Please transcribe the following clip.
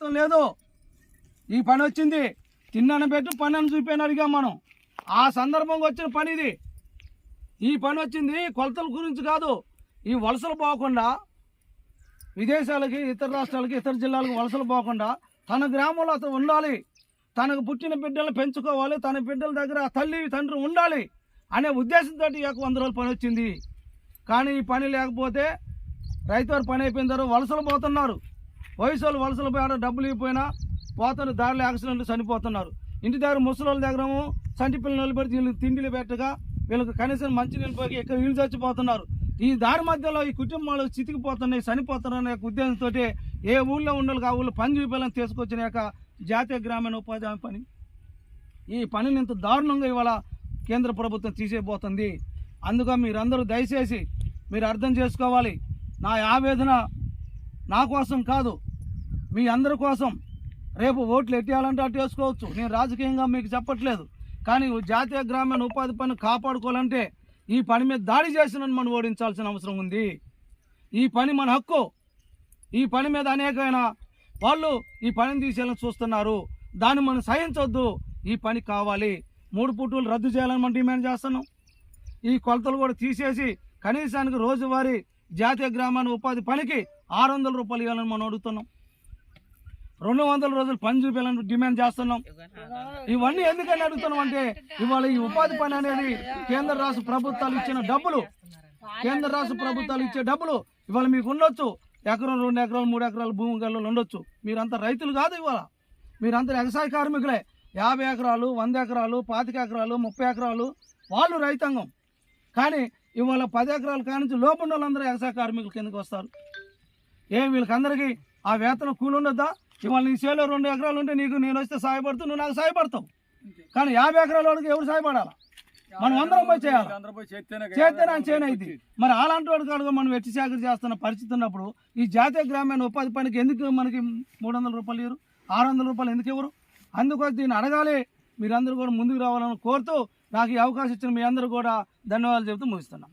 ప్రభుత్వం లేదు. ఈ పని వచ్చింది. తిన్నాను పెట్టు పని అని చూపాను అడిగాం మనం. ఆ సందర్భంగా వచ్చిన పని ఇది. ఈ పని వచ్చింది కొలతల గురించి కాదు. ఈ వలసలు పోకుండా విదేశాలకి ఇతర రాష్ట్రాలకి ఇతర జిల్లాలకు వలసలు పోకుండా తన గ్రామంలో అతను ఉండాలి. తనకు పుట్టిన బిడ్డలను పెంచుకోవాలి. తన బిడ్డల దగ్గర తల్లి తండ్రి ఉండాలి అనే ఉద్దేశంతో ఈ యొక్క వంద రోజులు పని వచ్చింది. కానీ ఈ పని లేకపోతే రైతు వారు పని అయిపోయిన తర్వాత వలసలు పోతున్నారు. వయసు వాళ్ళు వలసలు పోయాడు డబ్బులు ఇవ్వపోయినా పోతారు దారిలో యాక్సిడెంట్లు చనిపోతున్నారు. ఇంటి దగ్గర ముసలి దగ్గర సంటి పిల్లలు నిలబెడితే వీళ్ళకి తిండిలు పెట్టగా వీళ్ళకి కనీసం మంచి నీళ్ళు పోయి ఇక్కడ వీళ్ళు చచ్చిపోతున్నారు. ఈ దారి మధ్యలో ఈ కుటుంబాలు చితికిపోతున్నాయి చనిపోతున్నాయి యొక్క ఉద్దేశంతో ఏ ఊళ్ళో ఉండాలి ఆ ఊళ్ళో పని చూపిల్లని తీసుకొచ్చిన యొక్క జాతీయ గ్రామీణ ఉపాధి హామీ పని. ఈ పనిని ఇంత దారుణంగా ఇవాళ కేంద్ర ప్రభుత్వం తీసేయబోతుంది. అందుక మీరందరూ దయచేసి మీరు అర్థం చేసుకోవాలి. నా ఆవేదన నా కోసం కాదు మీ అందరి కోసం. రేపు ఓట్లు ఎట్టేయాలంటే అటు వేసుకోవచ్చు. నేను రాజకీయంగా మీకు చెప్పట్లేదు. కానీ జాతీయ గ్రామీణ ఉపాధి పని కాపాడుకోవాలంటే ఈ పని మీద దాడి చేసిన మనం ఓడించాల్సిన అవసరం ఉంది. ఈ పని మన హక్కు. ఈ పని మీద అనేకమైన వాళ్ళు ఈ పనిని తీసేయాలని చూస్తున్నారు. దాన్ని మనం సహించవద్దు ఈ పని కావాలి. మూడు పుట్టులు రద్దు చేయాలని మనం డిమాండ్ చేస్తున్నాం. ఈ కొలతలు కూడా తీసేసి కనీసానికి రోజువారీ జాతీయ గ్రామాన్ని ఉపాధి పనికి ఆరు వందల రూపాయలు ఇవ్వాలని మనం అడుగుతున్నాం. రెండు వందల రోజులు పని చూపించాలని డిమాండ్ చేస్తున్నాం. ఇవన్నీ ఎందుకని అడుగుతున్నాం అంటే ఇవాళ ఈ ఉపాధి పని అనేది కేంద్ర రాష్ట్ర ప్రభుత్వాలు ఇచ్చిన డబ్బులు. కేంద్ర రాష్ట్ర ప్రభుత్వాలు ఇచ్చే డబ్బులు ఇవాళ మీకు ఉండొచ్చు. ఎకరం రెండు ఎకరాలు మూడు ఎకరాలు భూమి గల్లో ఉండొచ్చు. మీరంతా రైతులు కాదు ఇవాళ. మీరంతా వ్యవసాయ కార్మికులే. యాభై ఎకరాలు వంద ఎకరాలు పాతిక ఎకరాలు ముప్పై ఎకరాలు వాళ్ళు రైతాంగం. కానీ ఇవాళ పది ఎకరాల కానించి లోపల వాళ్ళందరూ వ్యవసాయ కార్మికుల కిందకి వస్తారు. ఏం వీళ్ళకందరికీ ఆ వేతనం కూలుండొద్దా ఇవాళ నీ చేలో రెండు ఎకరాలు ఉంటే నీకు నేను వస్తే సాయపడుతూ నువ్వు నాకు సాయపడతావు. కానీ యాభై ఎకరాల వాడికి ఎవరు సాయపడాలా? మనం అందరం పోయి చేయాలి? చేస్తేనే అని చేస్తేనే మరి అలాంటి వాడు అడుగు మనం వెట్టి సేకరి చేస్తున్న పరిస్థితి ఉన్నప్పుడు ఈ జాతీయ గ్రామీణ ఉపాధి పనికి ఎందుకు మనకి మూడు వందల రూపాయలు ఇవ్వరు ఆరు వందల రూపాయలు ఎందుకు ఇవ్వరు? అందుకోసం దీన్ని అడగాలి. మీరందరూ కూడా ముందుకు రావాలని కోరుతూ నాకు ఈ అవకాశం ఇచ్చిన మీ అందరూ కూడా ధన్యవాదాలు చెబుతూ ముగిస్తున్నాం.